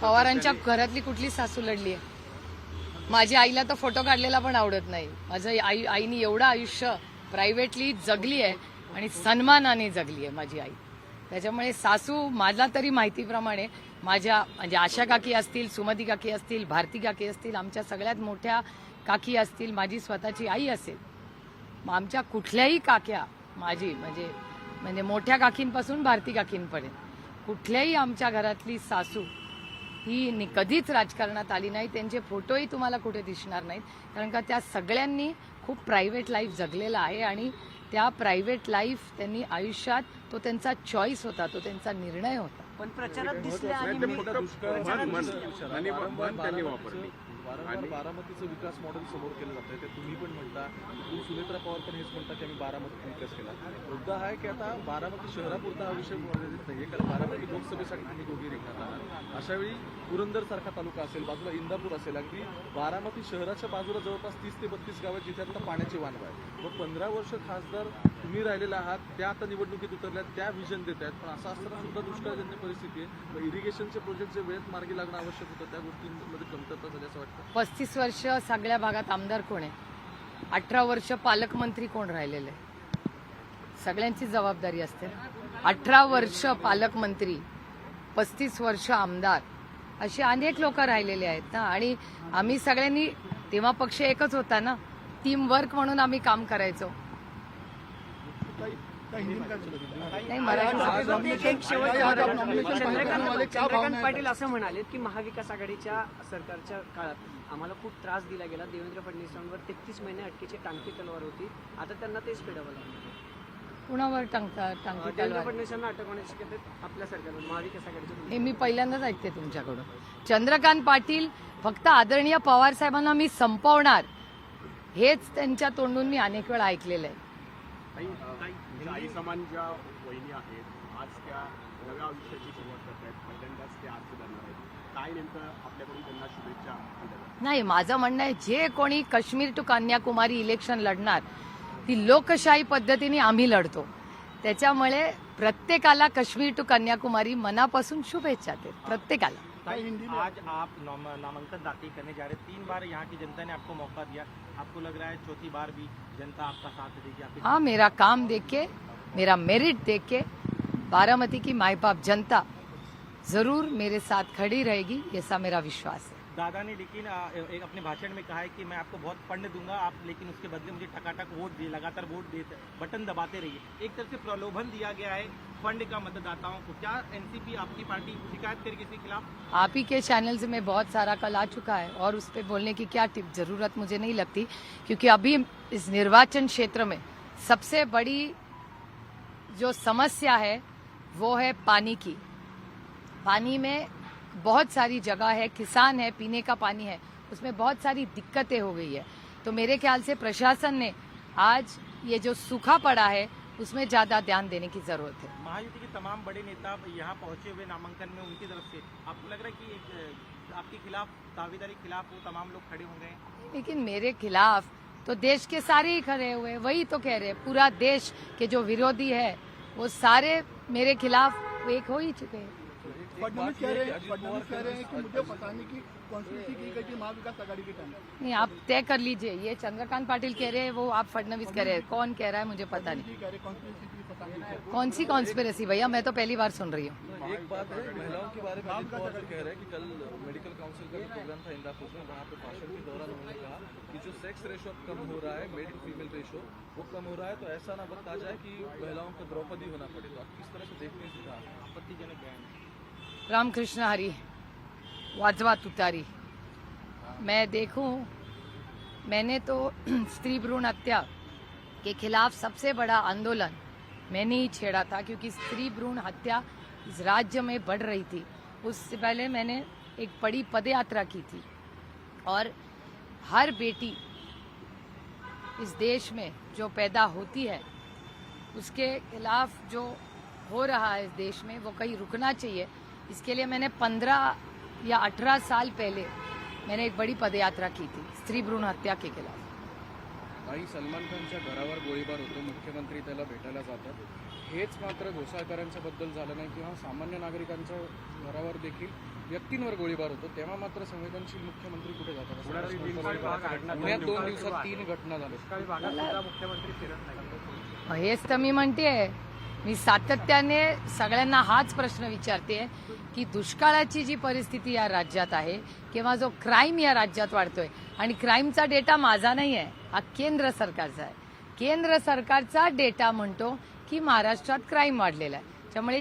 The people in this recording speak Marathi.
पवारांच्या घरातली कुठली सासू लढली आहे? माझ्या आईला तर फोटो काढलेला पण आवडत नाही. माझं आई आईनी एवढं आयुष्य प्रायव्हेटली जगली आहे आणि सन्मानाने जगली आहे माझी आई. त्याच्यामुळे सासू माझा तरी माहितीप्रमाणे माझ्या म्हणजे आशा काकी असतील सुमती काकी असतील भारती काकी असतील आमच्या सगळ्यात मोठ्या काकी असतील माझी स्वतःची आई असेल. मग आमच्या कुठल्याही काक्या माझी म्हणजे म्हणजे मोठ्या काकींपासून भारती काकींपर्यंत कुठल्याही आमच्या घरातली सासू ही नि- कधीच राजकारणात आली नाही. त्यांचे फोटोही तुम्हाला कुठे दिसणार नाहीत. कारण का त्या सगळ्यांनी खूप प्रायव्हेट लाईफ जगलेला आहे आणि त्या प्रायव्हेट लाईफ त्यांनी आयुष्यात तो त्यांचा चॉईस होता तो त्यांचा निर्णय होता. पण प्रचारात दिसल्या आणि आणि बारामतीचं विकास मॉडेल समोर केलं जातंय. ते तुम्ही पण म्हणता तुम्ही सुनेत्रा पवार पण हेच म्हणता की आम्ही बारामतीत विकास केला. मुद्दा हा आहे की आता बारामती शहरापुरता हा विषय मर्यादित नाहीये कारण बारामती लोकसभेसाठी तुम्ही दोघी रिंगणात आहात. अशा वेळी पुरंदर सारखा तालुका असेल बाजूला इंदापूर असेल अगदी बारामती शहराच्या बाजूला जवळपास तीस ते बत्तीस गावात जिथे आता पाण्याची वानवा आहे मग पंधरा वर्ष खासदार तुम्ही राहिलेला आहात त्या आता निवडणुकीत उतरल्यात त्या विजन देत आहेत. पण असं असताना सुद्धा दुष्काळजन्य परिस्थिती आहे. मग इरिगेशनचे प्रोजेक्ट जे वेळेत मार्गी लागणं आवश्यक होतं त्या गोष्टींमध्ये कमतरता झाली असं वाटतं. पस्तीस वर्ष सगळ्या भागात आमदार कोण आहे? अठरा वर्ष पालकमंत्री कोण राहिलेले सगळ्यांची जबाबदारी असते अठरा वर्ष पालकमंत्री पस्तीस वर्ष आमदार असे अनेक लोक राहिलेले आहेत ना. आणि आम्ही सगळ्यांनी तेव्हा पक्ष एकच होता ना. टीम वर्क म्हणून आम्ही काम करायचो. चंद्रकांत पाटील असं म्हणाले की महाविकास आघाडीच्या सरकारच्या काळात आम्हाला खूप त्रास दिला गेला. देवेंद्र फडणवीसांवर तेहतीस महिने अटकेची टांगती तलवार होती. आता त्यांना तेच फेडावं लागलं कुणावर टांगता टांगती देवेंद्र तलवार? फडणवीसांना अटक होण्याची शक्यता आपल्या सरकारवर महाविकास आघाडीच्या हे मी पहिल्यांदाच ऐकते तुमच्याकडून. चंद्रकांत पाटील फक्त आदरणीय पवार साहेबांना मी संपवणार. हेच त्यांच्या तोंडून मी अनेक वेळा ऐकलेलं आहे. आई समान ज्या वहिनी आहेत आज त्या नव्या आयुष्याची सुरुवात करत आहेत पहिल्यांदाच आज आहेत. काय नेमकं आपल्याकडून त्यांना शुभेच्छा दिल्या जातात? नाही माझं म्हणणं आहे जे कोणी काश्मीर टू कन्याकुमारी इलेक्शन लढणार ती लोकशाही पद्धतीने आम्ही लढतो. त्याच्यामुळे प्रत्येकाला काश्मीर टू कन्याकुमारी मनापासून शुभेच्छा देत प्रत्येकाला. आज आप नामांकन दाखिल करने जा रहे हैं। तीन बार यहाँ की जनता ने आपको मौका दिया। आपको लग रहा है चौथी बार भी जनता आपका साथ देगी आपके हाँ मेरा काम देख के मेरा मेरिट देख के बारामती की माई बाप जनता ज़रूर मेरे साथ खड़ी रहेगी ऐसा मेरा विश्वास है। दादा ने लेकिन एक अपने भाषण में कहा है कि मैं आपको बहुत फंड दूँगा, आप लेकिन उसके बदले मुझे टकाटक वोट दिए लगातार वोट देते बटन दबाते रहिए। एक तरफ़ से प्रलोभन दिया गया है फंड का मतदाताओं को। क्या एनसीपी आपकी पार्टी शिकायत करेगी इसके खिलाफ? आप ही के चैनल से मैं बहुत सारा कल आ चुका है और उस पर बोलने की क्या टिप, ज़रूरत मुझे नहीं लगती, क्योंकि अभी इस निर्वाचन क्षेत्र में सबसे बड़ी जो समस्या है, वो है पानी की। पानी में बहुत सारी जगह है किसान है पीने का पानी है उसमें बहुत सारी दिक्कतें हो गई है। तो मेरे ख्याल से प्रशासन ने आज ये जो सूखा पड़ा है उसमें ज़्यादा ध्यान देने की ज़रूरत है। महायुति के तमाम बड़े नेता यहाँ पहुँचे हुए नामांकन में उनकी तरफ़ से। आपको लग रहा है कि एक, आपके खिलाफ दावेदारी खिलाफ वो तमाम लोग खड़े होंगे? लेकिन मेरे खिलाफ तो देश के सारे ही खड़े हुए वही तो कह रहे हैं। पूरा देश के जो विरोधी है वो सारे मेरे खिलाफ एक हो ही चुके हैं। फडणवीस कह रहे हैं फडणवीस कह रहे हैं कि मुझे पता नहीं कि कॉन्स्टिट्यूंसी की गई थी महाविकास आघाड़ी के टाइम नहीं आप तय कर लीजिए ये चंद्रकांत पाटिल कह रहे हैं वो आप फडणवीस कह रहे हैं। कौन कह रहा है मुझे पता नहीं। कह रहे कॉन्स्टिट्यूंसी की पता नहीं। कौन सी कॉन्स्पिरसी भैया? मैं तो पहली बार सुन रही हूँ। एक बात है महिलाओं के बारे में अजित कह रहे हैं कि कल मेडिकल काउंसिल का प्रोग्राम था इंदापुर में वहाँ पे भाषण के दौरान उन्होंने कहा कि जो सेक्स रेशो कम हो रहा है मेल फीमेल रेशो वो कम हो रहा है तो ऐसा ना वक्त आ जाए कि महिलाओं को द्रौपदी होना पड़े। तो आप किस तरह से देखते हैं आपत्तिजनक बयान रामकृष्ण हरी, वाजवा तुतारी मैं देखूँ, मैंने तो स्त्री भ्रूण हत्या के खिलाफ सबसे बड़ा आंदोलन मैंने ही छेड़ा था, क्योंकि स्त्री भ्रूण हत्या इस राज्य में बढ़ रही थी। उससे पहले मैंने एक बड़ी पदयात्रा की थी और हर बेटी इस देश में जो पैदा होती है, उसके खिलाफ जो हो रहा है इस देश में, वो कहीं रुकना चाहिए। इसके लिए मैंने पंद्रह या अठारह साल पहले मैंने एक बड़ी पदयात्रा की थी स्त्री भ्रूण हत्या के खिलाफ। काही सलमान खानच्या घरावर गोळीबार होतो मुख्यमंत्री त्याला भेटायला जातात. हेच मात्र घोसाळकरांच्या बद्दल झालं नाही किंवा सामान्य नागरिकांच्या घरावर देखील व्यक्तींवर गोळीबार होतो तेव्हा मात्र संवेदनशील मुख्यमंत्री कुठे जातात? पुण्यात दोन दिवसात तीन घटना झाल्या. हेच तर मी म्हणतेय मी सातत्याने सगळ्यांना हाच प्रश्न विचारते की दुष्काळाची जी परिस्थिती या राज्यात आहे किंवा जो क्राईम या राज्यात वाढतोय आणि क्राईमचा डेटा माझा नाही आहे हा केंद्र सरकारचा आहे. केंद्र सरकारचा डेटा म्हणतो की महाराष्ट्रात क्राईम वाढलेला आहे. त्यामुळे